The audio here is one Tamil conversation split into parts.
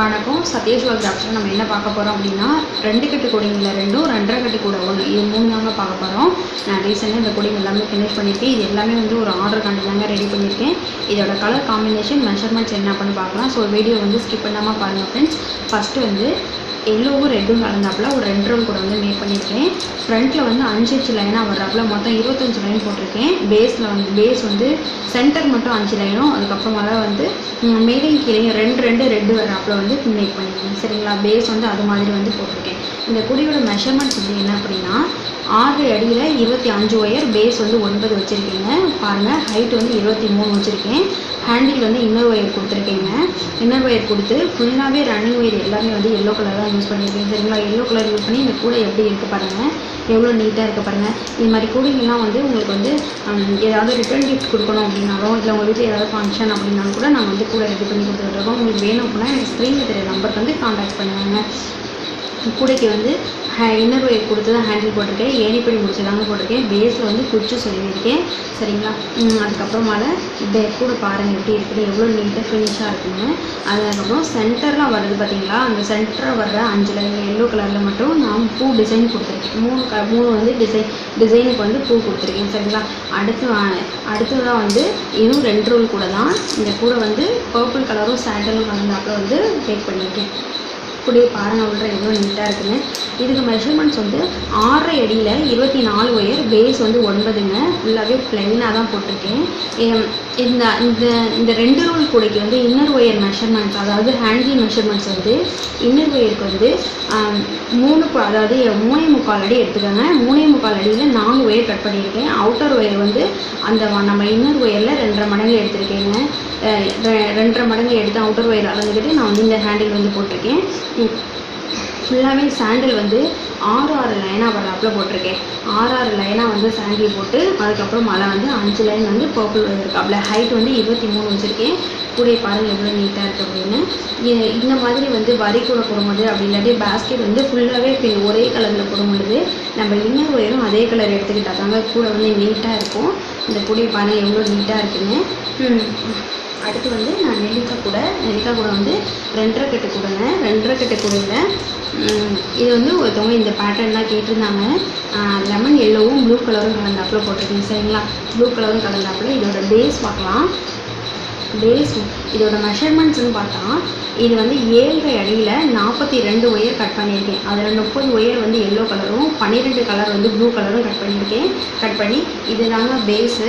வணக்கம். சத்யஜுவல் கிராஃப்டில் நம்ம என்ன பார்க்க போகிறோம் அப்படின்னா ரெண்டு கட்டு கொடிங்கள ரெண்டும் ரெண்டரை கட்டு கூட ஒன்று. இது மூணு தாங்க பார்க்க போகிறோம் நான் ரீசெண்டாக இந்த கொடிங்க எல்லாமே ஃபினிஷ் பண்ணியிருக்கேன். இது எல்லாமே வந்து ஒரு ஆர்டர் தாங்க ரெடி பண்ணியிருக்கேன். இதோட கலர் காம்பினேஷன் மெஷர்மெண்ட்ஸ் என்ன பண்ணி பார்க்கலாம். ஸோ வீடியோ வந்து ஸ்கிப் பண்ணாமல் பாருங்கள் ஃப்ரெண்ட்ஸ் ஃபஸ்ட்டு வந்து எல்லோவும் ரெட்டும் கலந்தாப்புல ஒரு ரெண்டு ரோல் கூட வந்து மேக் பண்ணியிருக்கேன். ஃப்ரண்ட்டில் வந்து அஞ்சு அஞ்சு லைனாக வர்றாப்புல மொத்தம் இருபத்தஞ்சு லைன் போட்டிருக்கேன். பேஸில் வந்து பேஸ் வந்து சென்டர் மட்டும் அஞ்சு லைனும் அதுக்கப்புறமா தான் வந்து மேலையும் கீழே ரெண்டு ரெண்டு ரெட்டு வர்றாப்புல வந்து மேக் பண்ணியிருக்கேன். சரிங்களா? பேஸ் வந்து அது மாதிரி வந்து போட்டிருக்கேன். இந்த குடியோட மெஷர்மெண்ட்ஸ் வந்து என்ன அப்படின்னா ஆறு அடியில் இருபத்தி அஞ்சு ஒயர் பேஸ் வந்து ஒன்பது வச்சுருக்கீங்க. பாருங்கள் ஹைட் வந்து இருபத்தி மூணு வச்சுருக்கேன். ஹேண்டில் வந்து இன்னர் ஒயர் கொடுத்துருக்கீங்க. இன்னர் ஒயர் கொடுத்து ஃபுல்லாகவே ரன்னிங் ஒயர் எல்லாமே வந்து எல்லோ கலர் தான் யூஸ் பண்ணியிருக்கேன் சரிங்களா? எல்லோ கலர் யூஸ் பண்ணி இந்த கூடை எப்படி இருக்குது பாருங்கள் எவ்வளோ நீட்டாக இருக்குது பாருங்கள் இது மாதிரி கூடைகள்லாம் வந்து உங்களுக்கு வந்து ஏதாவது ரிட்டர்ன் கிஃப்ட் கொடுக்கணும் அப்படின்னாலும் இல்லை உங்கள் வீட்டில் ஏதாவது ஃபங்க்ஷன் அப்படின்னாலும் கூட நாங்கள் வந்து கூடை ரெடி பண்ணி கொடுத்துட்ருக்கோம் உங்களுக்கு வேணும் அப்படின்னா எனக்கு ஸ்க்ரீனில் தெரிய நம்பருக்கு வந்து காண்டாக்ட் பண்ணுவாங்க கூடைக்கு வந்து இன்னர் ஒயர் கொடுத்து தான் ஹேண்டில் போட்டிருக்கேன். ஏணிப்படி முடிச்சு தாங்க போட்டிருக்கேன். பேஸில் வந்து குச்சி சொல்லியிருக்கேன். சரிங்களா? அதுக்கப்புறமால இந்த கூட பாருங்கள் எப்படி இருக்குது எவ்வளோ நீட்டாக ஃபினிஷாக இருக்குங்க அதுக்கப்புறம் சென்டர்லாம் வருது பார்த்தீங்களா? அந்த சென்டரில் வர்ற அஞ்சு எல்லோ கலரில் மட்டும் நான் பூ டிசைன் கொடுத்துருக்கேன். மூணு க மூணு வந்து டிசைன் டிசைனுக்கு வந்து பூ கொடுத்துருக்கேன். சரிங்களா? அடுத்து அடுத்ததாக வந்து இன்னும் ரெண்டு ரோல் கூட தான். இந்த கூட வந்து பர்பிள் கலரும் சாண்டலும் கலந்தாப்புல வந்து பேக் பண்ணியிருக்கேன். அப்படியே பாருங்கள் உள்ள எவ்வளோ நீட்டாக இருக்குன்னு இதுக்கு மெஷர்மெண்ட்ஸ் வந்து ஆறரை அடியில் இருபத்தி நாலு ஒயர் பேஸ் வந்து ஒன்பதுங்க. ஃபுல்லாகவே ப்ளைனாக தான் போட்டிருக்கேன். இந்த இந்த இந்த ரெண்டு ரோல் கூடைக்கு வந்து இன்னர் ஒயர் மெஷர்மெண்ட்ஸ் அதாவது ஹேண்டில் மெஷர்மெண்ட்ஸ் வந்து இன்னர் ஒயருக்கு வந்து மூணு அதாவது மூணே முக்கால் அடி எடுத்துக்கோங்க. மூணே முக்கால் அடியில் நாலு ஒயர் கட் பண்ணியிருக்கேன். அவுட்டர் ஒயர் வந்து அந்த நம்ம இன்னர் ஒயரில் ரெண்டரை மடங்கு எடுத்திருக்கேங்க. ரெ- ரெண்டரை மடங்கு எடுத்து அவுட்டர் ஒயர் அளந்துக்கிட்டு நான் வந்து இந்த ஹேண்டில் வந்து போட்டிருக்கேன். ஃபுல்லாகவே சாண்டில் வந்து ஆறு ஆறு லைனாக வராப்புல போட்டிருக்கேன். ஆறு ஆறு லைனாக வந்து சாண்டில் போட்டு அதுக்கப்புறம் மழை வந்து அஞ்சு லைன் வந்து பர்பிள் வந்துருக்காப்புல. ஹைட் வந்து இருபத்தி மூணு வச்சுருக்கேன். கூட பாருங்கள் எவ்வளோ நீட்டாக இருக்குது அப்படின்னு. இந்த மாதிரி வந்து வரி கூட போடும்போது அப்படி இல்லாட்டி பேஸ்கெட் வந்து ஃபுல்லாகவே ஒரே கலரில் போடும்பொழுது நம்ம இன்னர் ஒயரும் அதே கலர் எடுத்துக்கிட்டாங்க கூட வந்து நீட்டாக இருக்கும். இந்த கூடை பாருங்கள் எவ்வளோ நீட்டாக இருக்குன்னு. அடுத்து வந்து நான் நெல்லிக்காய் கூட நெல்லிக்காய் கூட வந்து ரெண்டரை கட்டு கூடங்க ரெண்டரை கட்டு கூடையில் இது வந்து ஒருத்தவங்க இந்த பேட்டர்ன்லாம் கேட்டிருந்தாங்க. லெமன் எல்லோவும் ப்ளூ கலரும் கலந்தாப்புல போட்டிருக்கீங்க சரிங்களா? ப்ளூ கலரும் கலந்தாப்புல இதோட பேஸ் பார்க்கலாம். பேஸ் இதோட மெஷர்மெண்ட்ஸ்னு பார்த்தா இது வந்து ஏழரை அடியில் நாற்பத்தி ரெண்டு ஒயர் கட் பண்ணியிருக்கேன். அதில் முப்பது ஒயர் வந்து எல்லோ கலரும் பன்னிரெண்டு கலர் வந்து ப்ளூ கலரும் கட் பண்ணியிருக்கேன். கட் பண்ணி இதுதாங்க பேஸு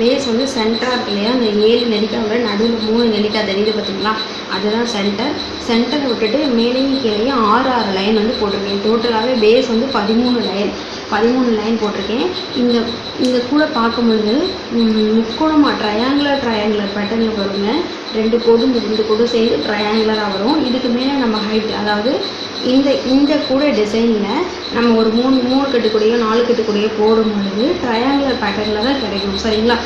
பேஸ் வந்து சென்டராக இருக்கு இல்லையா? அந்த ஏழு நெல்லிக்காவில் நடுவில் மூணு நெல்லிக்காய் தெரியுது பார்த்தீங்களா? அதுதான் சென்டர் சென்டர் விட்டுட்டு மேலேயும் கீழேயும் ஆறு ஆறு லைன் வந்து போட்டிருக்கேன். டோட்டலாகவே பேஸ் வந்து பதிமூணு லைன் பதிமூணு லைன் போட்டிருக்கேன். இந்த இந்த கூட பார்க்கும் பொழுது முக்கோணமாக ட்ரையாங்குலர் ட்ரையாங்குலர் பேட்டர்னில் வருங்க ரெண்டு கோடு ரெண்டு கோடு சேர்ந்து ட்ரையாங்குலராக வரும். இதுக்கு மேலே நம்ம ஹைட் அதாவது இந்த இந்த கூட டிசைனில் நம்ம ஒரு மூணு மூணு கட்டு நாலு கட்டு போடும் பொழுது ட்ரையாங்குலர் பேட்டர்னில் தான் கிடைக்கும். சரிங்களா?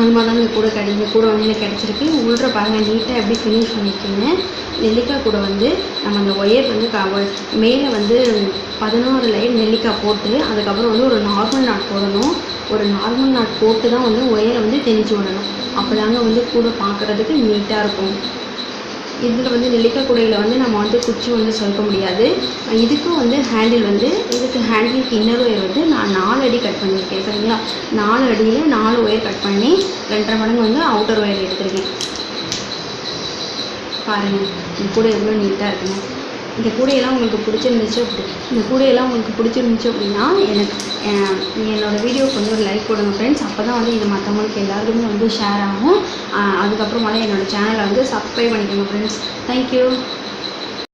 அது மாதிரி தான் இந்த கூட கிடை கூட வந்து எனக்கு கிடச்சிருக்கு உள்ள பாருங்கள் நீட்டாக எப்படி ஃபினிஷ் பண்ணியிருக்கீங்க நெல்லிக்காய் கூட வந்து நம்ம அந்த ஒயர் வந்து க மேலே வந்து பதினோரு லைன் நெல்லிக்காய் போட்டு அதுக்கப்புறம் வந்து ஒரு நார்மல் நாட் போடணும். ஒரு நார்மல் நாட் போட்டு தான் வந்து ஒயரை வந்து தெளிச்சு விடணும். அப்போ தாங்க வந்து கூட பார்க்குறதுக்கு நீட்டாக இருக்கும். இதில் வந்து நெல்லிக்காய் கூடையில் வந்து நம்ம வந்து குச்சி வந்து சொல்ல முடியாது. இதுக்கும் வந்து ஹேண்டில் வந்து இதுக்கு ஹேண்டிலுக்கு இன்னர் ஒயர் வந்து நான் நாலு அடி கட் பண்ணியிருக்கேன் சரிங்களா? நாலு அடியில் நாலு ஒயர் கட் பண்ணி ரெண்டரை மடங்கு வந்து அவுட்டர் ஒயர் எடுத்திருக்கேன். பாருங்கள் கூட கூடை எவ்வளோ நீட்டாக இருக்குங்க இந்த கூடையெல்லாம் உங்களுக்கு பிடிச்சிருந்துச்சு அப்படி இந்த கூடையெல்லாம் உங்களுக்கு பிடிச்சிருந்துச்சு அப்படின்னா எனக்கு என்னோடய வீடியோவுக்கு வந்து ஒரு லைக் கொடுங்க ஃப்ரெண்ட்ஸ் அப்போ தான் வந்து இது மற்றவங்களுக்கு எல்லாருக்குமே வந்து ஷேர் ஆகும். அதுக்கப்புறமா என்னோடய என்னோட சேனலை வந்து சப்ஸ்கிரைப் பண்ணிக்கோங்க ஃப்ரெண்ட்ஸ் தேங்க்யூ